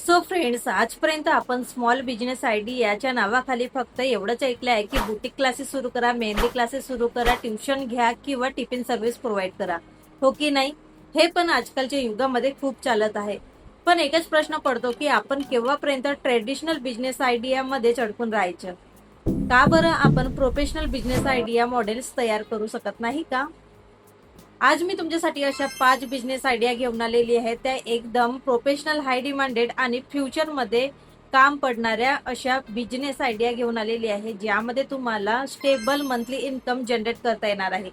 So friends आजपर्यंत आपण small business ID याच्या नावाखाली फक्त एवढंच ऐकलं आहे की बुटीक क्लासेस सुरू करा मेहंदी क्लासेस सुरू करा ट्युशन घ्या किंवा टिफिन सर्व्हिस प्रोव्हाइड करा. हो की नाही? हे पण आजकालच्या युगामध्ये खूप चालत आहे. पण एकच प्रश्न पडतो की आपण केव्हापर्यंत ट्रेडिशनल बिझनेस आयडियामध्येच अडकून राहायचं? का बरं आपण प्रोफेशनल बिझनेस आयडिया मॉडेल्स तयार करू शकत नाही का? आज मी तुमच्यासाठी अशा पाच बिझनेस आयडिया घेऊन आलेली आहे. त्या एकदम प्रोफेशनल हाय डिमांडेड आणि फ्युचरमध्ये काम पडणाऱ्या अशा बिझनेस आयडिया घेऊन आलेली आहे ज्यामध्ये तुम्हाला स्टेबल मंथली इन्कम जनरेट करता येणार आहे.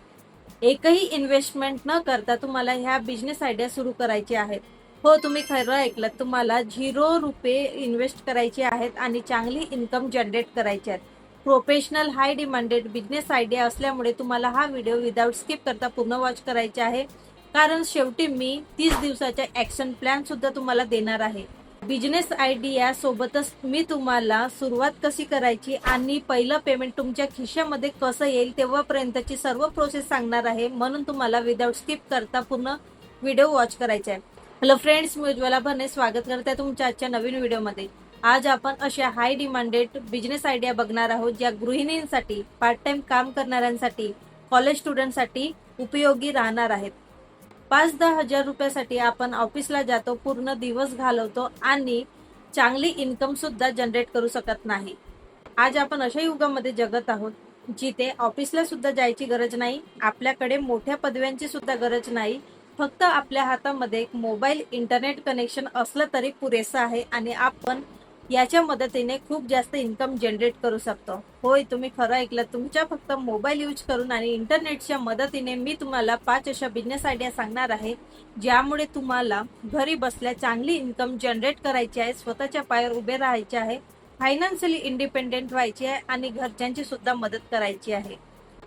एकही इन्व्हेस्टमेंट न करता तुम्हाला ह्या बिझनेस आयडिया सुरू करायच्या आहेत. हो तुम्ही खरं ऐकलं तुम्हाला झिरो रुपये इन्व्हेस्ट करायचे आहेत आणि चांगली इन्कम जनरेट करायची आहेत. Professional high demanded business idea असल्यामुळे तुम्हाला हा व्हिडिओ विदाऊट स्किप करता पूर्ण वॉच करायचे आहे. कारण शेवटी मी तीस दिवसाच्या ॲक्शन प्लॅन सुद्धा तुम्हाला देणार आहे. बिझनेस आयडिया सोबतच मी तुम्हाला सुरुवात कशी करायची आणि पहिलं पेमेंट तुमच्या खिशामध्ये कसं येईल तेव्हापर्यंतची सर्व प्रोसेस सांगणार आहे. म्हणून तुम्हाला विदाऊट स्किप करता पूर्ण व्हिडिओ वॉच करायचा आहे. हॅलो फ्रेंड्स मी उज्ज्वला भरणे. स्वागत करते तुमच्या आजच्या नवीन व्हिडिओमध्ये. आज आपण अशा हाय डिमांडेड बिझनेस आयडिया बघणार आहोत ज्या गृहिणींसाठी पार्ट टाइम काम करणाऱ्यांसाठी कॉलेज स्टुडंटसाठी उपयोगी राहणार आहेत. पाच दहा हजार रुपयासाठी आपण ऑफिसला जातो पूर्ण दिवस घालवतो आणि चांगली इन्कम सुद्धा जनरेट करू शकत नाही. आज आपण अशा युगामध्ये जगत आहोत जिथे ऑफिसला सुद्धा जायची गरज नाही आपल्याकडे मोठ्या पदव्यांची सुद्धा गरज नाही फक्त आपल्या हातामध्ये एक मोबाईल इंटरनेट कनेक्शन असलं तरी पुरेसं आहे आणि आपण याच्या मदतीने खूप जास्त इन्कम जनरेट करू शकतो. होय तुम्ही खरं ऐकलं तुमच्या फक्त मोबाईल यूज करून आणि इंटरनेटच्या मदतीने मी तुम्हाला पाच अशा बिझनेस आयडिया सांगणार आहे ज्यामुळे तुम्हाला घरी बसल्या चांगली इन्कम जनरेट करायची आहे स्वतःच्या पायावर उभे राहायचे आहे फायनान्शियली इंडिपेंडेंट व्हायची आहे आणि घरच्यांची सुद्धा मदत करायची आहे.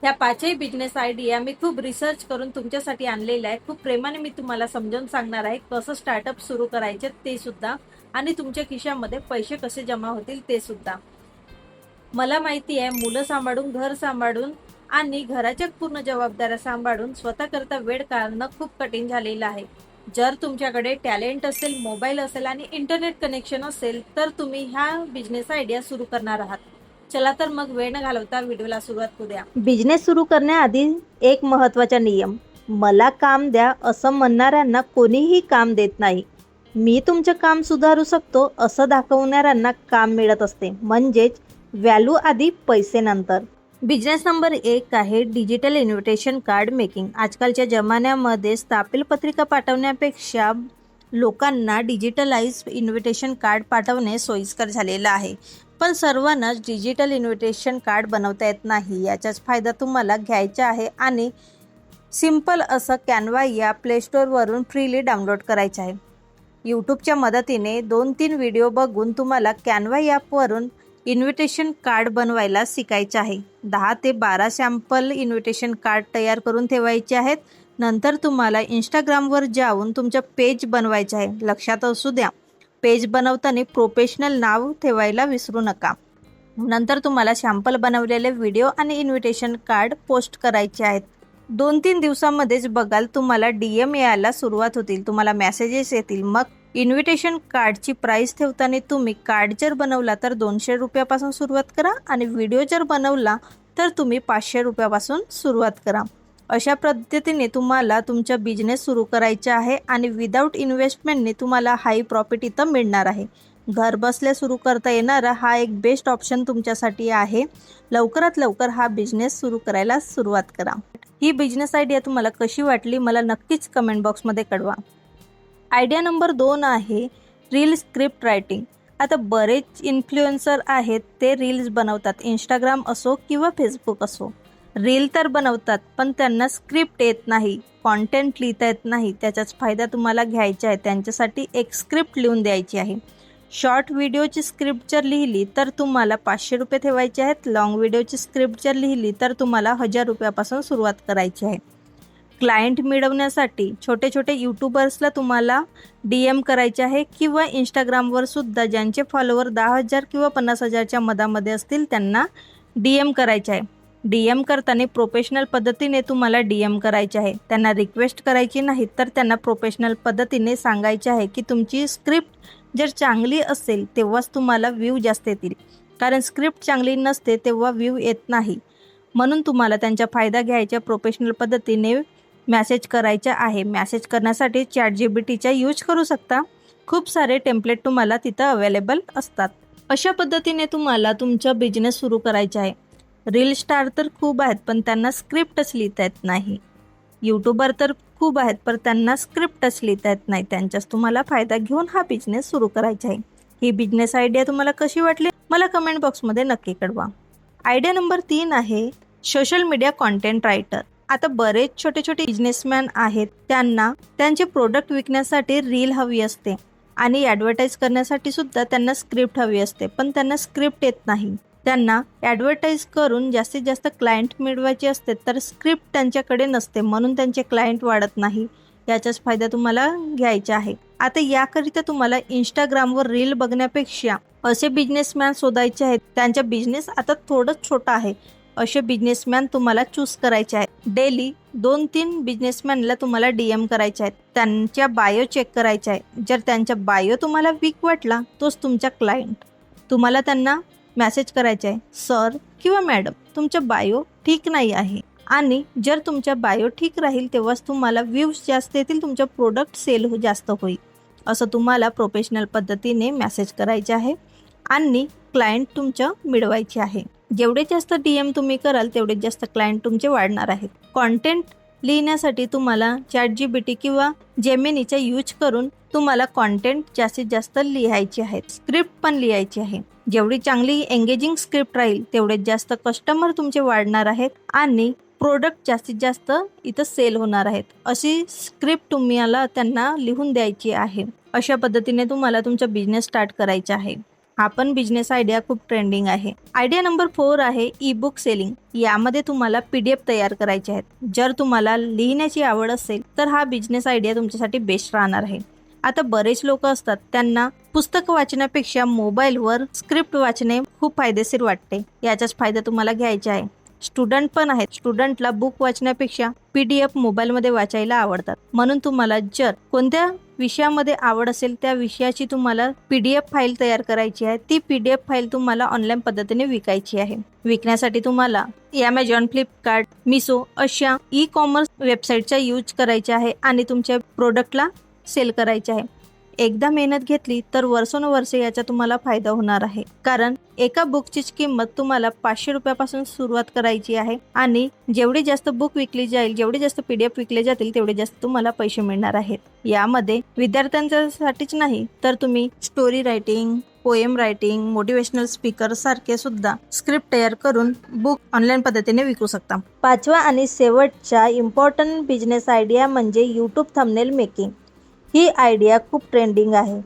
ह्या पाचही बिझनेस आयडिया मी खूप रिसर्च करून तुमच्यासाठी आणलेल्या आहे खूप प्रेमाने मी तुम्हाला समजावून सांगणार आहे कसं स्टार्टअप सुरू करायचे ते सुद्धा आणि तुमच्या खिशामध्ये पैसे कसे जमा होतील ते सुद्धा. मला माहिती आहे मुलं सांभाळून घर सांभाळून आणि घराच्या पूर्ण जबाबदाऱ्या सांभाळून स्वतःकरता वेळ काढणं खूप कठीण झालेलं आहे. जर तुमच्याकडे टॅलेंट असेल मोबाईल असेल आणि इंटरनेट कनेक्शन असेल तर तुम्ही ह्या बिझनेस आयडिया सुरू करणार आहात. चला तर मग वेळ न घालवता व्हिडिओला सुरुवात करूया. बिझनेस सुरू करण्याआधी एक महत्त्वाचा नियम मला काम द्या असं म्हणणाऱ्यांना कोणीही काम देत नाही. मी तुमचं काम सुधारू शकतो असं दाखवणाऱ्यांना काम मिळत असते. म्हणजेच व्हॅल्यू आधी पैसे नंतर. बिझनेस नंबर एक आहे डिजिटल इन्व्हिटेशन कार्ड मेकिंग आजकालच्या जमान्यामध्ये स्थापिल पत्रिका पाठवण्यापेक्षा लोकांना डिजिटलाइज इन्व्हिटेशन कार्ड पाठवणे सोयीस्कर झालेलं आहे. पण सर्वांनाच डिजिटल इन्व्हिटेशन कार्ड बनवता येत नाही. याचाच फायदा तुम्हाला घ्यायचा आहे आणि सिंपल असं कॅनवा या प्लेस्टोरवरून फ्रीली डाउनलोड करायचं आहे. यूट्यूबच्या मदतीने दोन तीन व्हिडिओ बघून तुम्हाला कॅनवा ॲपवरून इन्व्हिटेशन कार्ड बनवायला शिकायचे आहे. दहा ते बारा सॅम्पल इन्व्हिटेशन कार्ड तयार करून ठेवायचे आहेत. नंतर तुम्हाला इंस्टाग्रामवर जाऊन तुमचं पेज बनवायचं आहे. लक्षात असू द्या. पेज बनवताना प्रोफेशनल नाव ठेवायला विसरू नका. नंतर तुम्हाला सॅम्पल बनवलेले व्हिडिओ आणि इन्व्हिटेशन कार्ड पोस्ट करायचे आहेत. दोन तीन दिवसामध्येच बघाल तुम्हाला डी एम यायला सुरुवात होतील. तुम्हाला मेसेजेस येतील. मग इन्व्हिटेशन कार्डची प्राईस ठेवताना तुम्ही कार्ड जर बनवला तर दोनशे रुपयापासून सुरुवात करा आणि व्हिडिओ जर बनवला तर तुम्ही पाचशे रुपयापासून सुरुवात करा. अशा पद्धतीने तुम्हाला तुमचा बिझनेस सुरू करायचा आहे आणि विदाऊट इन्व्हेस्टमेंटने तुम्हाला हाय प्रॉफिट इथं मिळणार आहे. घरबसल्या सुरू करता येणारा हा एक बेस्ट ऑप्शन तुमच्यासाठी आहे. लवकरात लवकर हा बिझनेस सुरू करायला सुरुवात करा. ही बिझनेस आयडिया तुम्हाला कशी वाटली मला नक्कीच कमेंट बॉक्समध्ये कळवा. आयडिया नंबर दोन आहे रील स्क्रिप्ट रायटिंग आता बरेच इन्फ्लुएन्सर आहेत ते रील्स बनवतात. इंस्टाग्राम असो किंवा फेसबुक असो. रील तर बनवतात पण त्यांना स्क्रिप्ट येत नाही कॉन्टेंट लिहिता येत नाही. त्याचाच फायदा तुम्हाला घ्यायचा आहे. त्यांच्यासाठी एक स्क्रिप्ट लिहून द्यायची आहे. शॉर्ट व्हिडिओची स्क्रिप्ट जर लिहिली तर तुम्हाला पाचशे रुपये ठेवायचे आहेत. लाँग व्हिडिओची स्क्रिप्ट जर लिहिली तर तुम्हाला हजार रुपयापासून सुरुवात करायची आहे. क्लायंट मिळवण्यासाठी छोटे छोटे यूट्यूबर्सला तुम्हाला डी एम करायचे आहे किंवा इंस्टाग्रामवर सुद्धा ज्यांचे फॉलोवर दहा हजार किंवा पन्नास हजारच्या मधामध्ये असतील त्यांना डी एम करायचे आहे. डी एम करताना प्रोफेशनल पद्धतीने तुम्हाला डी एम करायचे आहे. त्यांना रिक्वेस्ट करायची नाही तर त्यांना प्रोफेशनल पद्धतीने सांगायचे आहे की तुमची स्क्रिप्ट जर चांगली असेल तेव्हाच तुम्हाला व्ह्यू जास्त येतील. कारण स्क्रिप्ट चांगली नसते तेव्हा व्ह्यू येत नाही. म्हणून तुम्हाला त्यांचा फायदा घ्यायच्या प्रोफेशनल पद्धतीने मॅसेज करायचा आहे. मॅसेज करण्यासाठी चॅट जी बी टीचा यूज करू शकता. खूप सारे टेम्पलेट तुम्हाला तिथं अवेलेबल असतात. अशा पद्धतीने तुम्हाला तुमचा बिझनेस सुरू करायचा आहे. रील स्टार तर खूप आहेत पण त्यांना स्क्रिप्टच लिहिता येत नाही. यूट्यूबर तर खूप आहेत पण त्यांना स्क्रिप्टच लिहिता येत नाही. त्यांच्याच तुम्हाला फायदा घेऊन हा बिझनेस सुरू करायचा आहे. ही बिझनेस आयडिया तुम्हाला कशी वाटली? मला कमेंट बॉक्समध्ये नक्की कळवा. आयडिया नंबर तीन आहे सोशल मीडिया कॉन्टेंट रायटर आता बरेच छोटे छोटे बिझनेसमॅन आहेत त्यांना त्यांचे प्रोडक्ट विकण्यासाठी रील हवी असते. आणि ॲडव्हर्टाईज करण्यासाठी सुद्धा त्यांना स्क्रिप्ट हवी असते पण त्यांना स्क्रिप्ट येत नाही. त्यांना ॲडव्हर्टाईज करून जास्तीत जास्त क्लायंट मिळवायचे असते तर स्क्रिप्ट त्यांच्याकडे नसते म्हणून त्यांचे क्लायंट वाढत नाही. याचाच फायदा तुम्हाला घ्यायचा आहे. आता याकरिता तुम्हाला इंस्टाग्रामवर रील बघण्यापेक्षा असे बिझनेसमॅन शोधायचे आहेत. त्यांचा बिझनेस आता थोडं छोटा आहे. असे बिझनेसमॅन तुम्हाला चूज करायचे आहेत. डेली दोन तीन बिझनेसमॅनला तुम्हाला डी एम करायचे आहेत. त्यांच्या बायो चेक करायचे आहे जर त्यांच्या बायो तुम्हाला वीक वाटला तोच तुमचा क्लायंट तुम्हाला त्यांना मॅसेज करायचे आहे सर किंवा मॅडम तुमच्या बायो ठीक नाही आहे. आणि जर तुमच्या बायो ठीक राहील तेव्हाच तुम्हाला व्ह्यूज जास्त येतील तुमचं प्रोडक्ट सेल हो जास्त होईल. असं तुम्हाला प्रोफेशनल पद्धतीने मॅसेज करायचे आहे. आणि क्लायंट तुमचं मिळवायचे आहे. जेवढे जास्त डी एम तुम्ही कराल तेवढे जास्त क्लायंट तुमचे वाढणार आहेत. कॉन्टेंट लिहिण्यासाठी तुम्हाला चॅट जी बी टी किंवा जेमिनीचा यूज करून तुम्हाला कॉन्टेंट जास्तीत जास्त लिहायचे आहेत स्क्रिप्ट पण लिहायची आहे. जेवढी चांगली एंगेजिंग स्क्रिप्ट राहील तेवढे जास्त कस्टमर तुमचे वाढणार आहेत आणि प्रोडक्ट जास्तीत जास्त इथं सेल होणार आहेत. अशी स्क्रिप्ट तुम्हाला त्यांना लिहून द्यायची आहे. अशा पद्धतीने तुम्हाला तुमचा बिझनेस स्टार्ट करायचा आहे. हा पण बिझनेस आयडिया खूप ट्रेंडिंग आहे. आयडिया नंबर फोर आहे ई बुक सेलिंग यामध्ये तुम्हाला पी डी एफ तयार करायचे आहेत. जर तुम्हाला लिहिण्याची आवड असेल तर हा बिझनेस आयडिया तुमच्यासाठी बेस्ट राहणार आहे. आता बरेच लोक असतात त्यांना पुस्तक वाचण्यापेक्षा मोबाईलवर स्क्रिप्ट वाचणे खूप फायदेशीर वाटते. याचाच फायदा तुम्हाला घ्यायचा आहे. स्टुडंट पण आहेत. स्टुडंटला बुक वाचण्यापेक्षा पी डी एफ मोबाईलमध्ये वाचायला आवडतात. म्हणून तुम्हाला जर कोणत्या विषयामध्ये आवड असेल त्या विषयाची तुम्हाला पी डी एफ फाईल तयार करायची आहे. ती पी डी एफ फाईल तुम्हाला ऑनलाईन पद्धतीने विकायची आहे. विकण्यासाठी तुम्हाला ॲमेझॉन फ्लिपकार्ट मिसो अशा ई कॉमर्स वेबसाईटचा यूज करायचा आहे आणि तुमच्या प्रोडक्टला सेल करायचे आहे. एकदा मेहनत घेतली तर वर्षानुवर्षे याचा तुम्हाला फायदा होणार आहे. कारण एका बुकची किंमत तुम्हाला पाचशे रुपयापासून सुरुवात करायची आहे आणि जेवढी जास्त बुक विकली जाईल जेवढे जास्त पी डी एफ विकले जातील तेवढे जास्त तुम्हाला पैसे मिळणार आहेत. यामध्ये विद्यार्थ्यांच्यासाठीच नाही तर तुम्ही story writing poem writing motivational speaker सारखे सुद्धा स्क्रिप्ट तयार करून बुक ऑनलाईन पद्धतीने विकू शकता. पाचवा आणि शेवटचा इम्पॉर्टंट बिझनेस आयडिया म्हणजे यूट्यूब थंबनेल मेकिंग ही आयडिया खूप ट्रेंडिंग आहे.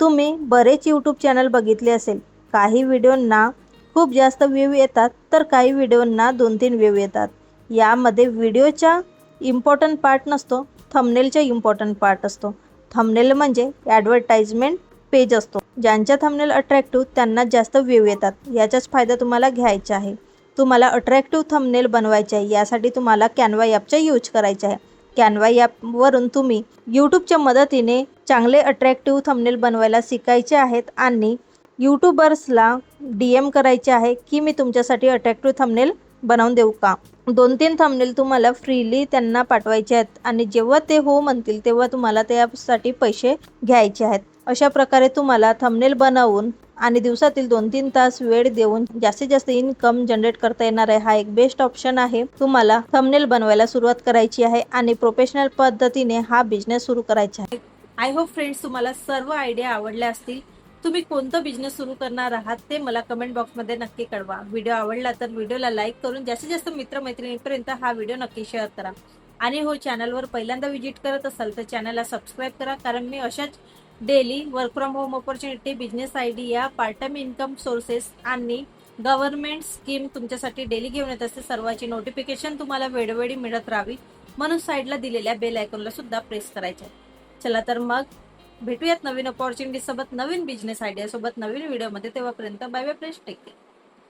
तुम्ही बरेच यूट्यूब चॅनल बघितले असेल. काही व्हिडिओंना खूप जास्त व्ह्यू येतात तर काही व्हिडिओंना दोन तीन व्ह्यू येतात. यामध्ये व्हिडिओचा इम्पॉर्टंट पार्ट नसतो थंबनेलचा इम्पॉर्टंट पार्ट असतो. थंबनेल म्हणजे ॲडव्हर्टाइजमेंट पेज असतो. ज्यांच्या थंबनेल अट्रॅक्टिव्ह त्यांना जास्त व्ह्यू येतात. याचाच फायदा तुम्हाला घ्यायचा आहे. तुम्हाला अट्रॅक्टिव्ह थंबनेल बनवायचे आहे. यासाठी तुम्हाला कॅनवा ॲपचा यूज करायचा आहे. कॅनवा ॲपवरून तुम्ही यूट्यूबच्या मदतीने चांगले अट्रॅक्टिव्ह थंबनेल बनवायला शिकायचे आहेत आणि यूट्यूबर्सला डी एम करायचे आहे की मी तुमच्यासाठी अट्रॅक्टिव्ह थंबनेल बनवून देऊ का? दोन तीन थंबनेल तुम्हाला फ्रीली त्यांना पाठवायचे आहेत आणि जेव्हा ते हो म्हणतील तेव्हा तुम्हाला त्यासाठी पैसे घ्यायचे आहेत. अशा प्रकारे तुम्हाला थंबनेल बनवून आणि दिवसातील दोन तीन तास वेळ देऊन जास्तीत जास्त इन्कम जनरेट करता येणार आहे. हा एक बेस्ट ऑप्शन आहे. तुम्हाला थंबनेल बनवायला सुरुवात करायची आहे आणि प्रोफेशनल पद्धतीने हा बिझनेस सुरू करायचा आहे. आय होप फ्रेंड्स तुम्हाला सर्व आयडिया आवडल्या असतील. तुम्ही कोणतं बिझनेस सुरू करणार आहात ते मला कमेंट बॉक्समध्ये नक्की कळवा. व्हिडिओ आवडला तर व्हिडिओला लाईक करून जास्तीत जास्त मित्रमैत्रिणींपर्यंत हा व्हिडिओ नक्की शेअर करा. आणि हो चॅनलवर पहिल्यांदा व्हिजिट करत असाल तर चॅनलला सबस्क्राईब करा. कारण मी अशाच daily work from home opportunity business idea part time income sources आणि गव्हर्नमेंट स्कीम तुमच्यासाठी डेली घेऊन येत असते. सर्वांची नोटिफिकेशन तुम्हाला वेळोवेळी मिळत राहावी. म्हणून साईडला दिलेल्या बेल आयकॉनला सुद्धा प्रेस करायचे आहे. चला तर मग भेटूयात नवीन ऑपॉर्च्युनिटी सोबत नवीन बिझनेस आयडिया सोबत नवीन व्हिडिओमध्ये तेव्हापर्यंत bye bye press take care